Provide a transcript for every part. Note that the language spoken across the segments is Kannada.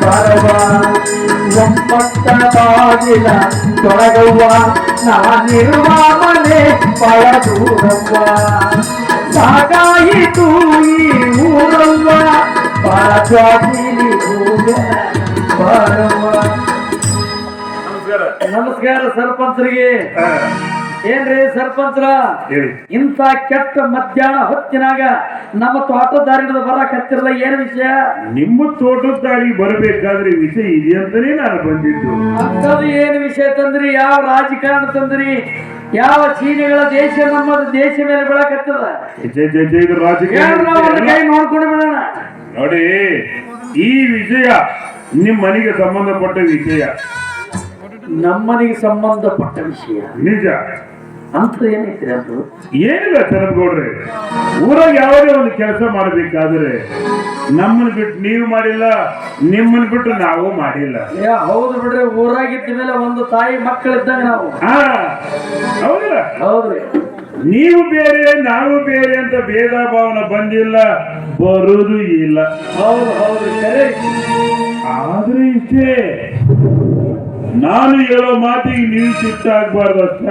ಬರವ ಬಾಗಿಲ ತೊಡಗವ್ವ ನಾನಿರುವ ಮನೆ ಬಳ ದೂರವ್ವ ಸಾಗಾಯಿತು ಈ ಊರವ್ವ ನಮಸ್ಕಾರ. ನಮಸ್ಕಾರ ಸರ್ಪಂಚರಿಗೆ. ಏನ್ರಿ ಸರ್ಪಂಚ್ರ ಇಂಥ ಕೆಟ್ಟ ಮಧ್ಯಾಹ್ನ ಹೊತ್ತಿನಾಗ ನಮ್ಮ ತೋಟದಾರಿನ ಬರಕ್ ಹತ್ತಿರಲ್ಲ ಏನ್ ವಿಷಯ? ನಿಮ್ಮ ತೋಟದಾರಿ ಬರಬೇಕಾದ್ರೆ ವಿಷಯ ಇದೆ ಅಂತಾನೆ ನಾನು ಬಂದಿದ್ದು. ಅಂತದ್ದು ಏನ್ ವಿಷಯ ತಂದ್ರಿ? ಯಾವ ರಾಜಕಾರಣ ತಂದ್ರಿ? ಯಾವ ಚೀನಿಗಳ ದೇಶ ನಮ್ಮ ದೇಶ ಮೇಲೆ ಬೆಳಕತ್ತದ ರಾಜಕೀಯ ನೋಡ್ಕೊಂಡು ಬಿಡೋಣ ನೋಡಿ ಈ ವಿಷಯ ನಿಮ್ಮ ಮನೆಗೆ ಸಂಬಂಧಪಟ್ಟ ವಿಷಯ. ನಮ್ಮನಿಗೆ ಸಂಬಂಧಪಟ್ಟ ವಿಷಯ. ನಿಜ. ಅಂತ ಏನೈತ್ರಿ ಅದು? ಏನಿಲ್ಲ ಊರಾಗ ಯಾವುದೇ ಒಂದು ಕೆಲಸ ಮಾಡಬೇಕಾದ್ರೆ ನಮ್ಮನ್ನ ಬಿಟ್ಟು ನೀವು ಮಾಡಿಲ್ಲ ನಿಮ್ಮನ್ನ ಬಿಟ್ಟು ನಾವು ಮಾಡಿಲ್ಲ. ಏ ಹೌದು ಬಿಡ್ರಿ ಊರಾಗಿದ್ದ ಮೇಲೆ ಒಂದು ತಾಯಿ ಮಕ್ಕಳಿದ್ದಾಗ ನಾವು. ಹಾ ಹೌದಿಲ್ಲ? ಹೌದ್ರಿ. ನೀವು ಬೇರೆ ನಾವು ಬೇರೆ ಅಂತ ಭೇದ ಭಾವನ ಬಂದಿಲ್ಲ ಬರೋದು ಇಲ್ಲ. ಹೌದು ಹೌದು ಸರಿ. ಆದ್ರೆ ಇಷ್ಟೇ ನಾನು ಹೇಳೋ ಮಾತಿಗೆ ನೀವು ಸಿಟ್ಟಾಗಬಾರ್ದು ಅಷ್ಟ.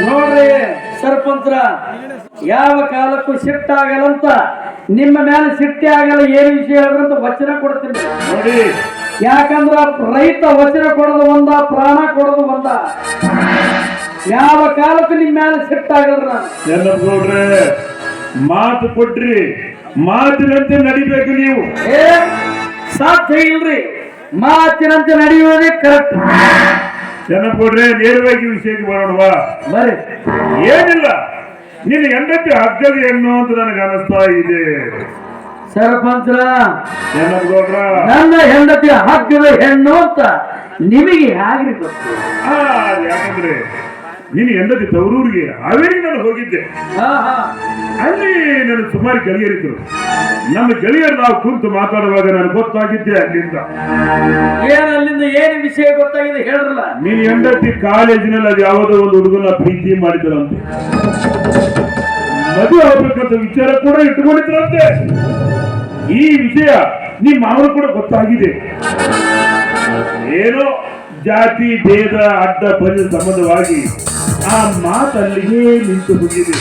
ನೋಡ್ರಿ ಸರ್ಪಂತ್ರ ಯಾವ ಕಾಲಕ್ಕೂ ಸಿಟ್ಟಾಗಲ್ಲಂತ ನಿಮ್ಮ ಮೇಲೆ ಸಿಟ್ಟಿ ಆಗಲ್ಲ ಏನು ವಿಷಯ ಹೇಳಿದ್ರಂತ ವಚನ ಕೊಡ್ತೀನಿ. ನೋಡಿ. ಯಾಕಂದ್ರ ರೈತ ವಚನ ಕೊಡೋದು ಒಂದ ಪ್ರಾಣ ಕೊಡೋದು ಒಂದ. ಯಾವ ಕಾಲಕ್ಕೂ ನಿಮ್ಮ ಮೇಲೆ ಸಿಟ್ಟಾಗಲ್ರ ನೋಡ್ರಿ ಮಾತು ಕೊಟ್ರಿ ಮಾತಿನಂತೆ ನಡಿಬೇಕು ನೀವು. ಏ ಸಾಧ್ಯ ಇಲ್ರಿ. ಮಾತಿನಂತೆ ನಡೆಯುವುದೇ ಕರೆಕ್ಟ್ ಚೆನ್ನಪ್ಪಗೌಡ್ರೆ ನೇರವಾಗಿ ವಿಷಯಕ್ಕೆ ಬರೋಣವಾ ಬರೀ ಏನಿಲ್ಲ. ನಿನ್ನ ಹೆಂಡತಿ ಹಗ್ಗದ ಹೆಣ್ಣು ಅಂತ ನನಗೆ ಅನಿಸ್ತಾ ಇದೆ. ಸರ್ಪಂಚ್ರ ಚೆನ್ನಪ್ಪಗೌಡ್ರ ನನ್ನ ಹೆಂಡತಿ ಹಗ್ಗದ ಹೆಣ್ಣು ಅಂತ ನಿಮಗೆ ಆ, ಯಾಕಂದ್ರೆ ನಿನ್ನ ಹೆಂಡತಿ ತವರೂರಿಗೆ ಹಾವೇರಿ ನಾನು ಹೋಗಿದ್ದೆ. ಹಾ ಹಾ. ಅಲ್ಲಿ ನನ್ನ ಸುಮಾರು ಗೆಳೆಯರಿದ್ರು. ನಮ್ಮ ಗೆಳೆಯರು ನಾವು ಕುಂತು ಮಾತಾಡುವಾಗ ನಾನು ಗೊತ್ತಾಗಿದ್ದೆ ಅಲ್ಲಿಂದ. ಏನ್ ಅಲ್ಲಿಂದ ಏನ್ ವಿಷಯ ಗೊತ್ತಾಗಿದೆ ಹೇಳ್ರಲ್ಲ. ನೀನ್ ಹೆಂಡತಿ ಕಾಲೇಜಿನಲ್ಲಿ ಅದು ಯಾವುದೋ ಒಂದು ಹುಡುಗನ ಪ್ರೀತಿ ಮಾಡಿದ್ರಂತೆ. ಮದುವೆ ಆಗ್ಬೇಕಂತ ವಿಚಾರ ಕೂಡ ಇಟ್ಟುಕೊಂಡಿದ್ರಂತೆ. ಈ ವಿಷಯ ನಿಮ್ಮ ಮಾವನು ಕೂಡ ಗೊತ್ತಾಗಿದೆ. ಏನೋ ಜಾತಿ ಭೇದ ಅಡ್ಡ ಬಂದ ಸಂಬಂಧವಾಗಿ ಆ ಮಾತಲ್ಲಿಗೆ ನಿಂತು ಹೋಗಿದೆ?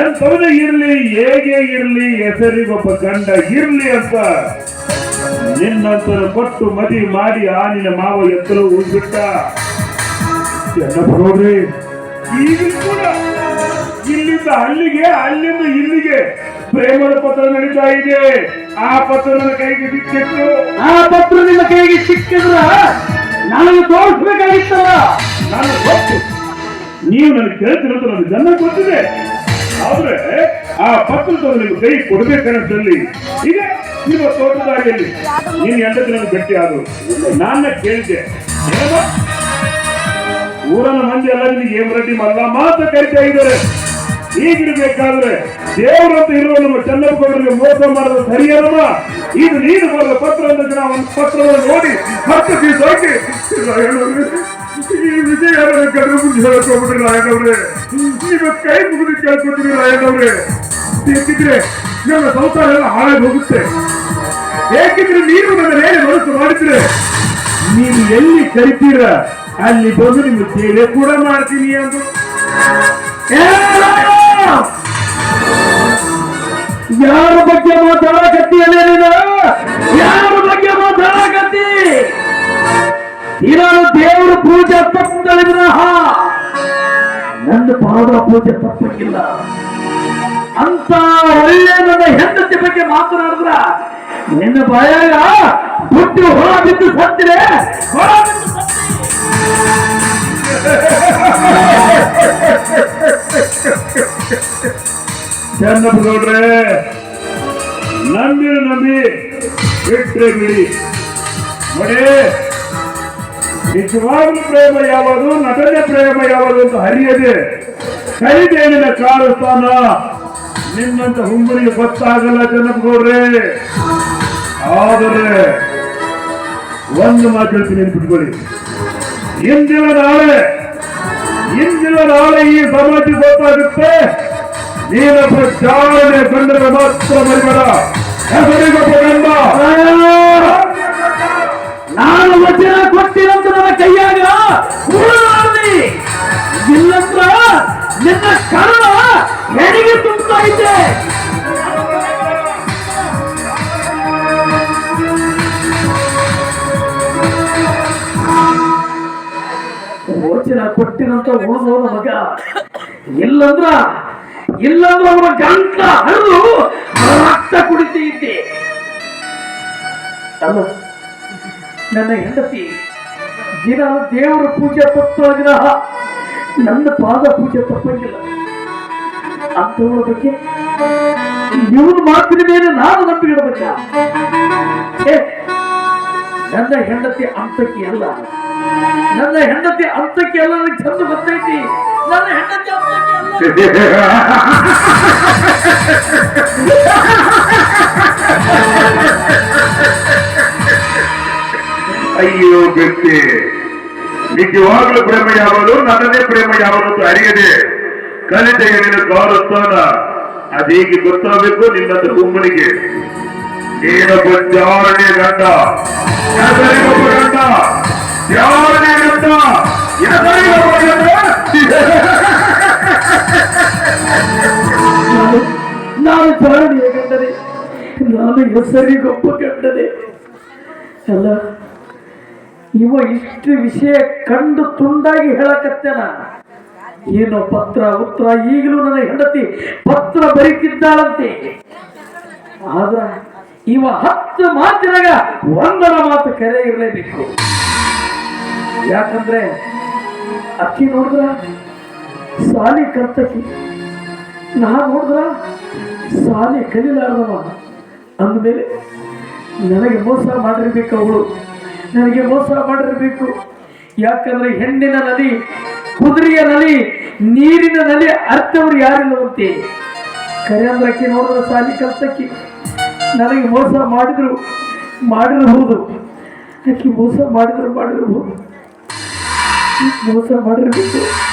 ಎಂತವನೇ ಇರ್ಲಿ, ಹೇಗೆ ಇರ್ಲಿ, ಹೆಸರಿಗೊಬ್ಬ ಗಂಡ ಇರ್ಲಿ ಅಂತ ನಿನ್ನಂತರ ಕೊಟ್ಟು ಮದಿ ಮಾಡಿ ಆ ನಿನ್ನ ಮಾವ ಎತ್ತಲು ಉಳ್ಬಿಟ್ಟ ನೋಡ್ರಿ ಈಗ ಕೂಡ ಇಲ್ಲಿಂದ ಅಲ್ಲಿಗೆ, ಅಲ್ಲಿಂದ ಇಲ್ಲಿಗೆ ಪ್ರೇಮದ ಪತ್ರ ನಡೀತಾ ಇದೆ. ಆ ಪತ್ರ ನನ್ನ ಕೈಗೆ ಸಿಕ್ಕಿದ್ರು ಆ ಪತ್ರ ನಿನ್ನ ಕೈಗೆ ಸಿಕ್ಕಿದ್ರ? ನನಗೆ ತೋರಿಸ್ಬೇಕಾಗಿತ್ತಲ್ಲ. ನಾನು ಗೊತ್ತು ನೀವು ನನಗೆ ಕೇಳ್ತಿರೋದು ನನಗೆ ಜನ ಗೊತ್ತಿದೆ. ಆದ್ರೆ ಆ ಪತ್ರದ ನೀವು ಕೈ ಕೊಡ್ಬೇಕನ್ನೋದ್ರಲ್ಲಿ ಈಗ ನಿಮ್ಮ ತೋಟದಾರಿಯಲ್ಲಿ ನೀನು ಹೆಂಡತಿ ನನಗೆ ಭೇಟಿ ಆದ್ರು ನಾನ ಕೇಳಿದ್ದೆ ಊರನ್ನು ಊರನ ಮಂದಿ ಎಲ್ಲ ನಿನಗೆ ಏನ್ ರೆಡ್ಡಿ ಮಲ್ಲ ಮಾತ್ರ ಕರಿತಾ ಇದ್ದಾರೆ. ಹೀಗಿರ್ಬೇಕಾದ್ರೆ ದೇವರಂತ ಇರುವ ನಮ್ಮ ಚನ್ನಪ್ಪಗೌಡರಿಗೆ ಮೋಸ ಮಾಡಲು ಸರಿಯಲ್ಲ ಇದು ನೀನು ಬರೆದ ಪತ್ರ ಅಂತ ಜನ ಒಂದು ಪತ್ರವನ್ನು ನೋಡಿ, ಹತ್ತು ದಿವಸ ಹಾಕಿ ಈ ವಿಜಯ ಗಡ್ರ ಮುಂದೆ ಹೇಳ್ಕೊಂಡ್ಬಿಟ್ರಿ ರಾಯಣ್ಣವ್ರೆ. ನಿಮ್ಮ ಕೈ ಮುಗಿದು ಕೇಳ್ಕೊತೀರಿ ರಾಯಣ್ಣವ್ರೆ. ಬೇಕಿದ್ರೆ ನನ್ನ ಸಂಸಾರ ಎಲ್ಲ ಹಾಳಾಗಿ ಹೋಗುತ್ತೆ. ಏಕಿದ್ರೆ ನೀವು ನನ್ನ ಮೇಲೆ ಮನಸ್ಸು ಮಾಡಿದ್ರೆ ನೀವು ಎಲ್ಲಿ ಕರಿತೀರ, ಅಲ್ಲಿ ಬಂದು ನಿಮ್ಮ ಸೇವೆ ಕೂಡ ಮಾಡ್ತೀನಿ ಅಂದ್ರು! ಯಾರ ಬಗ್ಗೆ ಮಾತಾಡಕತ್ತೀಯಲ್ಲ ನೀನು? ಯಾರ ಬಗ್ಗೆ ಮಾತಾಡಕತ್ತಿ? ಇರೋನು ದೇವರ ಪೂಜೆ ವಿನಃ ನನ್ನ ಪಾದ ಪೂಜೆ ತಪ್ಪಕ್ಕಿಲ್ಲ ಅಂತ ಒಳ್ಳೆ ನನ್ನ ಹೆಂಡತಿ ಬಗ್ಗೆ ಮಾತನಾಡಿದ್ರ. ನಿನ್ನ ಬಾಯಾಗ ಹುಟ್ಟಿ ಹೊರ ಬಿದ್ದು ಸತ್ತಿರೆ ಹೊರ ಬಿದ್ದು ಸತ್ತಿ. ಚನ್ನಪ್ಪಗೌಡ್ರೆ ನಂಬಿ ನಂಬಿ, ಬಿಟ್ರೆ ಬಿಡಿ. ನೋಡಿ, ನಿಜವಾಗ್ಲೂ ಪ್ರೇಮ ಯಾವುದು, ನಟನ ಪ್ರೇಮ ಯಾವುದು ಅಂತ ಹರಿಯದೆ ಕೈ ಕೈದೇನಿನ ಕಾಲಸ್ಥಾನ ನಿನ್ನಂತ ಹುಂಬರಿಗೆ ಗೊತ್ತಾಗಲ್ಲ ಚೆನ್ನಪ್ಪಗೌಡ್ರೆ. ಆದರೆ, ಒಂದು ಮಾತು ಹೇಳ್ತೀನಿ ಬಿಟ್ಕೊಳ್ಳಿ ಇಂದಿನ ನಾಳೆ ಇಂದಿನ ನಾಳೆ ಈ ಸಮಾಜ ಗೊತ್ತಾಗುತ್ತೆ. ನೀನು ಚಾಲನೆ ಕಂಡರೆ ಮಾತ್ರ ಬರಬೇಡ ಹೆಸರಿಗೊಬ್ಬ ಗಂಡ ನಾನು ವಚನ ಕೊಟ್ಟಿರಂತ ನನ್ನ ಕೈಯಾಗ ಇಲ್ಲಂದ್ರ ನಿನ್ನ ಕರಳ ಹೆಣಿಗೆ ತುಂಬ್ತಾ ಇದ್ದೆ ವಚನ ಕೊಟ್ಟಿರಂತ ಉಳಿದವರ ಮಗ ಇಲ್ಲಂದ್ರ ಇಲ್ಲಂದ್ರ ಅವರ ಗಂಟ ಹರಿದು ರಕ್ತ ಕುಡಿತಿ ಇದ್ದೆ. ಅಲ್ಲ, ನನ್ನ ಹೆಂಡತಿ, ದಿನ ದೇವರ ಪೂಜೆ ತಪ್ಪಾಗಿರಹ ನನ್ನ ಪಾದ ಪೂಜೆ ತಪ್ಪಂಗಿಲ್ಲ ಅಂತವಳ ಬಗ್ಗೆ ಇವನು ಮಾತಿನ ಮೇಲೆ ನಾನು ನಂಬಿಡಬೇಕ ನನ್ನ ಹೆಂಡತಿ ಅಂತಕ್ಕೆ ಅಲ್ಲ. ನನ್ನ ಹೆಂಡತಿ ಅಂತಕ್ಕೆ ಅಲ್ಲ, ನನಗೆ ಚಂದ ಗೊತ್ತೈತಿ. ನನ್ನ ಹೆಂಡತಿ ಅಂತಕಿ ಅಲ್ಲ ಅಯ್ಯೋ ವ್ಯಕ್ತಿ ನಿಜವಾಗ್ಲೂ ಪ್ರೇಮ ಯಾವನು ನನ್ನದೇ ಪ್ರೇಮ ಯಾವನು ಅಂತ ಅರಿಯದೆ ಕಲಿತ ಏನಿನ ಗೌರವಸ್ಥಾನ ಅದೀಗ ಗೊತ್ತಾಗಬೇಕು ನಿನ್ನದ ಗುಮ್ಮನಿಗೆ ನೀನೊಬ್ಬ ಜಾರನೇ ಗಂಡ ಹೆಸರಿಗೊಬ್ಬ ಗಂಡ ಜಾರನೇ ಗಂಡ ಹೆಸರಿಗೊಬ್ಬ ಗಂಡ ನಾನು ಪ್ರಾಣಿ ಹೇಗೆಂದರೆ ನಾನು ಹೆಸರಿಗೊಬ್ಬ ಕಂಡರೆ. ಅಲ್ಲ, ಇವ ಇಷ್ಟು ವಿಷಯ ಕಂಡು ತುಂಡಾಗಿ ಹೇಳಕತ್ತೇನ ಏನೋ ಪತ್ರ, ಉತ್ತರ ಈಗಲೂ ನನ್ನ ಹೆಂಡತಿ ಪತ್ರ ಬರೀತಿದ್ದಾಳಂತೆ. ಆದ್ರ ಇವ ಹತ್ತು ಮಾತಿನಾಗ ಒಂದರ ಮಾತು ಕರೆ ಇರಲೇಬೇಕು. ಯಾಕಂದ್ರೆ ಅಕ್ಕಿ ನೋಡಿದ್ರ, ಸಾಲಿ ಕರ್ತಕಿ. ನಾ ನೋಡಿದ್ರ ಸಾಲಿ ಕಲಿಲಾರ್ದವ. ಅಂದಮೇಲೆ ನನಗೆ ಮೋಸ ಮಾಡಿರ್ಬೇಕು ಅವಳು. ನನಗೆ ಮೋಸ ಮಾಡಿರ್ಬೇಕು. ಯಾಕಂದ್ರೆ ಹೆಣ್ಣಿನ ನದಿ ಕುದುರೆಯ ನದಿ ನೀರಿನ ನದಿ ಅರ್ಥವ್ರು ಯಾರಿಲ್ಲವಂತೆ ಕರೆ ಅಂದ್ರೆ ಅಕ್ಕಿ ನೋಡಿದ್ರೆ ಸಾಲಿ ಕಲ್ತಕ್ಕಿ. ನನಗೆ ಮೋಸ ಮಾಡಿದ್ರು ಮಾಡಿರಬಹುದು ಅಕ್ಕಿ ಮೋಸ ಮಾಡಿದ್ರು ಮಾಡಿರಬಹುದು ಮೋಸ ಮಾಡಿರ್ಬೇಕು.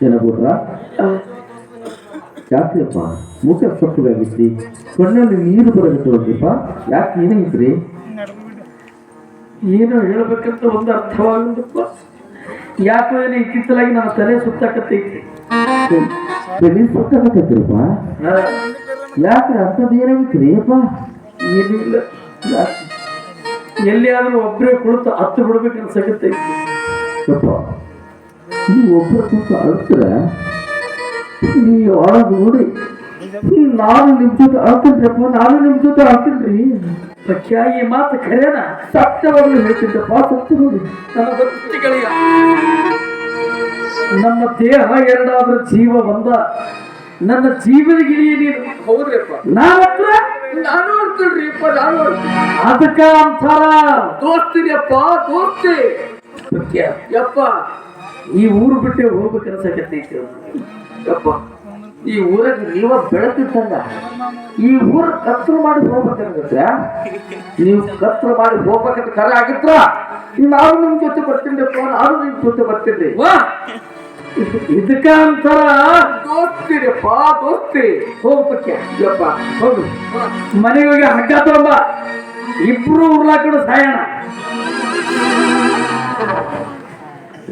ಜನಗೂಡ್ರ ಆ, ಯಾಕೆಪ್ಪ ಮುಖ ಸೊಕ್ಕದಾಗಿದ್ದಿ ಕಣ್ಣಲ್ಲಿ ನೀರು ಬರಗಟ್ಟವಲ್ರಿಪ್ಪ ಯಾಕೆ ಏನಾಗಿದ್ರಿ ಏನು ಹೇಳ್ಬೇಕಂತ ಒಂದು ಅರ್ಥವಾಗಪ್ಪ ಯಾಕೋ ಏನು ಇತ್ತಿತ್ತಲಾಗಿ ನನ್ನ ತಲೆ ಸುತ್ತಾಕತ್ತೈತಿ. ತಲೆ ಸೊಕ್ಕಾಗತ್ತೈತ್ರಿಪ್ಪ ಯಾಕ್ರೆ ಅಂಥದ್ದು ಏನಾಗಿತ್ರಿ ಅಪ್ಪ? ಏನೂ ಇಲ್ಲ ಯಾಕೆ? ಎಲ್ಲಿಯಾದ್ರೂ ಒಬ್ಬರೇ ಕುಳಿತು ಹತ್ತು ಬಿಡ್ಬೇಕು ಅನ್ಸಕತ್ತೈತಿ ಯಪ್ಪ ನೀವು ಒಬ್ಬರ ಕೂತು ಅಳ್ತಾರೆ ನೀವು ಒಳಗೆ ನೋಡಿ. ನಾನು ನಿಮ್ಮ ಜೊತೆ ಅಳ್ತೀನ್ರಪ್ಪ ನಾನು ನಿಮ್ಮ ಜೊತೆ ಅಳ್ತೀನಿ ಈ ಮಾತು ಖರೇನ ಸತ್ಯವಾಗ್ಲೂ ಹೇಳ್ತಿದ್ದಪ್ಪ ಸತ್ಯ ನೋಡಿ. ನನ್ನ ಭಕ್ತಿಗಳಿಗ ನಮ್ಮ ದೇಹ ಎರಡಾದ್ರೂ ಜೀವ ಬಂದ ನನ್ನ ಜೀವನಗಿರಿಯ ನೀನು ಹೌದ್ರಿಪ್ಪ. ನಾನತ್ರ ನಾನು ನೋಡ್ತೀನ್ರಿಪ್ಪ ನಾನು ಅದಕ್ಕ ಅಂತಾರ. ದೋಸ್ತಿರಿಯಪ್ಪ ದೋಸ್ತಿ. ಯಪ್ಪ ಈ ಊರು ಬಿಟ್ಟೆ ಹೋಗ್ಬೇಕು ಅನ್ಸಕತ್ತೈತಿ ಯಪ್ಪ. ಈ ಊರಾಗ ನೀವ ಬೆಳಕಿದ್ದಂಗ ಈ ಊರ ಕತ್ರು ಮಾಡಿ ಹೋಗ್ಬೇಕಂದ್ರೆ ನೀವು ಕತ್ರು ಮಾಡಿ ಹೋಗ್ಬೇಕಂತ ಕರೆ ಆಗಿದ್ರ ನಾನು ನಿಮ್ ಜೊತೆ ಬರ್ತೀನಿಪ್ಪ ನಾನು ನಿಮ್ ಜೊತೆ ಬರ್ತೀನಿ. ಇದಕ್ಕಂತರ ಇದಕ್ಕ ಅಂತಾರ ದೋಸ್ತಿರಿಯಪ್ಪ ದೋಸ್ತಿ. ಹೋಗ್ಬೇಕೆ ಯಪ್ಪ ಹೋಗು. ಮನೆಗೆ ಹೋಗಿ ಹಗ್ಗ ತಗೊಂಬ. ಇಬ್ರು ಉರ್ಲಾಕೊಂಡು ಸಾಯೋಣ.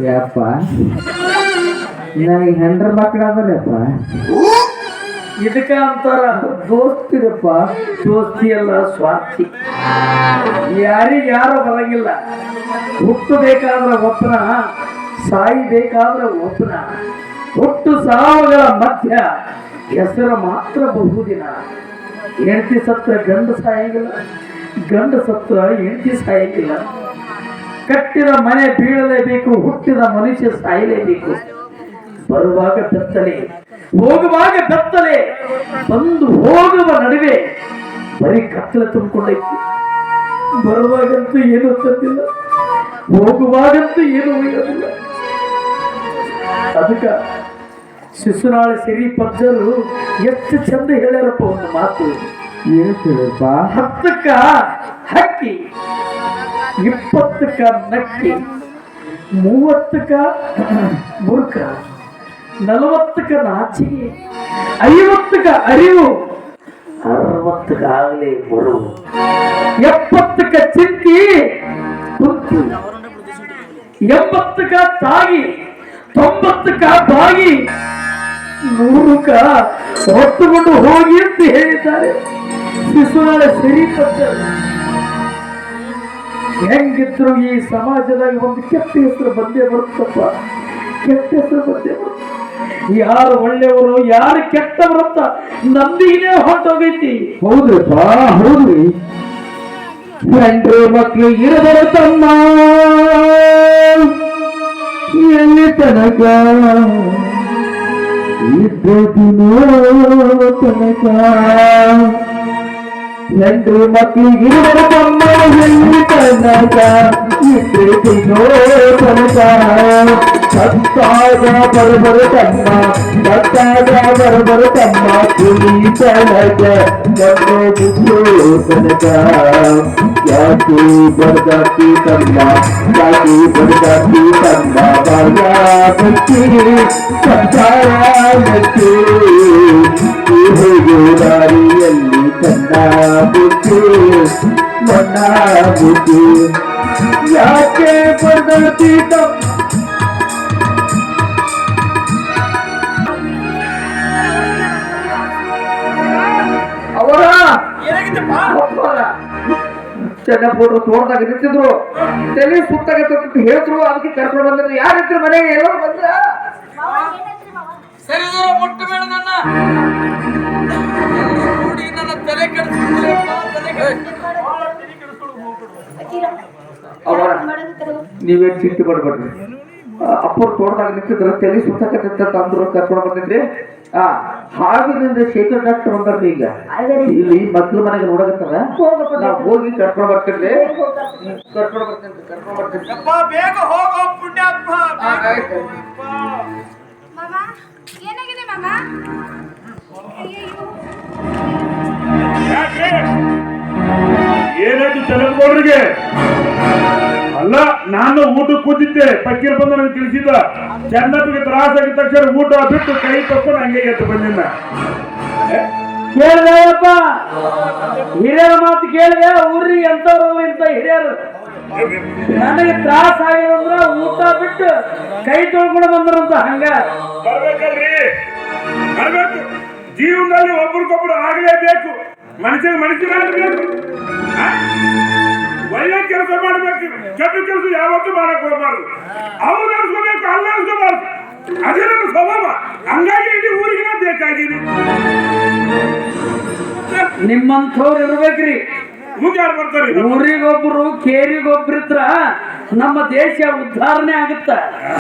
ಯಪ್ಪ? ನನಗೆ ಹೆಂಡ್ರ ಮಕ್ಕಳಾದಲ್ಲಪ್ಪ ಇದಕ್ಕೆ ಅಂತಾರ ದೋಸ್ತಿರಪ್ಪ ದೋಸ್ತಿ ಅಲ್ಲ, ಸ್ವಾರ್ಥಿ. ಯಾರಿಗೆ ಯಾರು ಬರಂಗಿಲ್ಲ. ಹುಟ್ಟಬೇಕಾದ್ರ ಸಾಯಿ ಬೇಕಾದ್ರೆ ಒಬ್ಬನ ಹುಟ್ಟು ಸಾವುಗಳ ಮಧ್ಯ ಹೆಸರು ಮಾತ್ರ ಬಹುದಿನ. ಹೆಂಡತಿ ಸತ್ರ ಗಂಡು ಸಾಯಂಗಿಲ್ಲ. ಗಂಡು ಸತ್ರ ಹೆಂಡತಿ ಸಾಯಂಗಿಲ್ಲ. ಕಟ್ಟಿದ ಮನೆ ಬೀಳಲೇಬೇಕು ಹುಟ್ಟಿದ ಮನುಷ್ಯ ಸಾಯಲೇಬೇಕು. ಬರುವಾಗ ಬೆತ್ತಲೆ ಹೋಗುವಾಗ ಬೆತ್ತಲೆ ಬಂದು ಹೋಗುವ ನಡುವೆ ಬರೀ ಕತ್ತಲೆ ತುಂಬಿಕೊಂಡೈತಿ. ಬರುವಾಗಂತೂ ಏನೂ ತಂದಿಲ್ಲ ಹೋಗುವಾಗಂತೂ ಏನು ಒಯ್ಯೋದಿಲ್ಲ ಅದಕ್ಕ ಶಿಶುನಾಳ ಸಿರಿ ಪಜ್ಜರು ಎಷ್ಟು ಚಂದ ಹೇಳ್ಯಾರಪ್ಪ ಒಂದು ಮಾತು. ಹೇಳ್ತೀರಪ್ಪ ಹತ್ತಕ್ಕ ಹಕ್ಕಿ. ಇಪ್ಪತ್ತಕ್ಕ ನಕ್ಕಿ ಮೂವತ್ತಕ್ಕ ಮುರುಕ ನಲವತ್ತಕ್ಕ ನಾಚಿಗೆ ಐವತ್ತಕ್ಕ ಅರಿವು ಅರವತ್ತಕ್ಕ ಆಗಲೇ ಬರು ಎಪ್ಪತ್ತಕ್ಕ ಚಿಂತಿ, ಕುಂತು ಎಂಬತ್ತಕ್ಕ ತಾಗಿ ತೊಂಬತ್ತಕ್ಕ ಬಾಗಿ ನೂರಕ್ಕ ಹೊತ್ತುಕೊಂಡು ಹೋಗಿ ಅಂತ ಹೇಳಿದ್ದಾರೆ. ಶಿಶುನಾಳ ಶರೀಫತ್ ಹೆಂಗಿದ್ರು ಈ ಸಮಾಜದಾಗ ಒಂದು ಕೆಟ್ಟ ಹೆಸರು ಬಂದೇ ಬರುತ್ತಪ್ಪ. ಕೆಟ್ಟ ಹೆಸರು ಬಂದೇ ಬರುತ್ತೆ ಯಾರು ಒಳ್ಳೆಯವರು, ಯಾರು ಕೆಟ್ಟವರು ಅಂತ ನಂದಿನೇ ಹೊಂಟೋಗೈತಿ ಹೌದ್ರಪ್ಪ, ಹೌದ್ರಿ. ಹೆಂಡ್ರು ಮಕ್ಕಳು ಇರಬಾರ ತಮ್ಮ. ಎಲ್ಲಿ ತನಕ ಇದ್ದ ತನಕ. ಹೆಂಡ್ರು ಮಕ್ಳಿಗೆ ಇರಬಾರ ತಮ್ಮ ಎಲ್ಲಿ ತನಕ ಇದ್ದದಿನೋ ತನಕ ಸತ್ತಾಗ ಬರಬರ ತಮ್ಮ ಸತ್ತಾಗ ಬರಬರ ತಮ್ಮ ಕುಲಿ ತನಕ ಕಣ್ಣು ಬಿದ್ದು ತನಕ ಯಾಕೆ ಬರ್ದಾತಿ ತಮ್ಮ ಯಾಕೆ ಬರ್ದಾತಿ ತಮ್ಮ ಬಾಯ ಬಚ್ಚಿ ಸಂಸಾರಕ್ಕೆ ಬುದ್ಧಿ ಮಣ್ಣ ಬುದ್ಧಿ ಯಾಕೆ ಬರ್ದಾತಿ ತಮ್ಮ ಅವರ ಒಬ್ಬರ ಚೆನ್ನಪುರ ತೋಟದಾಗ ನಿಂತಿದ್ರು. ತಲೆ ಸುತ್ತಾಗತ್ತೆ ಅಂತ ಹೇಳಿದ್ರು ಅದಕ್ಕೆ ಕರ್ಕೊಂಡು ಬಂದ್ರೆ ಯಾರಿದ್ರು ಮನೆಗೆ ಎಲ್ಲರೂ ಬಂದ್ರ? ಸರಿ ಮುಟ್ಟು ಬೇಡ ನನ್ನ. ತಲೆ ಅವರ ನೀವೇ ಚಿಂತೆ ಪಡ್ಬೇಡ್ರಿ ಅಪ್ಪರ್ ತೋಟದಾಗ ನಿಂತಿದ್ರ ತಲೆ ಸುತ್ತಾಕತ್ತೆ ತಂದ್ರು ಕರ್ಕೊಂಡು ಬಂದಿದ್ರಿ. ಆ ಹಾವಿನಿಂದ ಶೇಖರ್ ಡಾಕ್ಟರ್ ಬಂದ್ರಿ ಈಗ. ಇಲ್ಲಿ ಮಕ್ಳು ಮನೆಗೆ ನೋಡಕತ್ತಾರ? ನಾ ಹೋಗಿ ಕರ್ಕೊಂಡು ಬರ್ತೀನಿ ಕರ್ಕೊಂಡು ಬರ್ತೀನಿ. ಕರ್ಕೊಂಡು ಬರ್ತೀನಿ ಅಪ್ಪ ಬೇಗ ಹೋಗೋ ಆಯ್ತು. ಏನಾಗಿದೆ ಮಾಮ? ಯಾಕೆ? ಏನಾಯ್ತು ಚಲನ್ಗೌಡ್ರಿಗೆ ಅಲ್ಲ ನಾನು ಊಟ ಕೂತಿದ್ದೆ. ಪಕ್ಕೀರ್ ಬಂದು ನನಗೆ ತಿಳಿಸಿದ. ತ್ರಾಸ ಆಗಿದ ತಕ್ಷಣ ಊಟ ಬಿಟ್ಟು ಕೈ ತಪ್ಪು ಹಂಗೆ ಎತ್ತು ಬಂದಿದ್ದ ಕೇಳಿದೆಯಪ್ಪ? ಹಿರಿಯರ ಮಾತು ಕೇಳಿದೆ ಊರಿ ಎಂತವ್ರಲ್ಲ ಇಂತ ಹಿರಿಯರು. ನನಗೆ ತ್ರಾಸ ಆಗಿದಂದ್ರ ಊಟ ಬಿಟ್ಟು ಕೈ ತೊಳ್ಕೊಂಡು ಬಂದ್ರಂತ ಹಂಗ. ಬರ್ಬೇಕಲ್ರಿ. ಬರ್ಬೇಕು. ಜೀವನದಲ್ಲಿ ಒಬ್ರಿಗೊಬ್ರು ಆಗ್ಲೇಬೇಕು. ಮನುಷ್ಯ ಮನುಷ್ಯ ಒಳ್ಳೆ ಕೆಲಸ ಮಾಡಬೇಕು. ಕೆಟ್ಟ ಕೆಲಸ ಯಾವತ್ತೂ ಮಾಡಕ್ ಹೋಗ್ಬಾರ್ದು. ಅವ್ರು ಅನ್ಸ್ಕೋಬೇಕು ಅಲ್ಲ ಅನ್ಸ್ಕೋಬಾರ್ದು. ಅದೇ ನನ್ನ ಸ್ವಭಾವ. ಹಂಗಾಗಿ ಇಡೀ ಊರಿಗೆ ನಾ ಬೇಕಾಗಿನಿ ನಿಮ್ಮಂಥವ್ರು ಇರ್ಬೇಕ್ರಿ. ಮುಂದೆ ಯಾರು ಬರ್ತಾರೆ? ಊರಿಗೊಬ್ರು ಕೇರಿಗೊಬ್ರಿದ್ರ ನಮ್ಮ ದೇಶ ಉದ್ಧಾರಣೆ ಆಗುತ್ತ.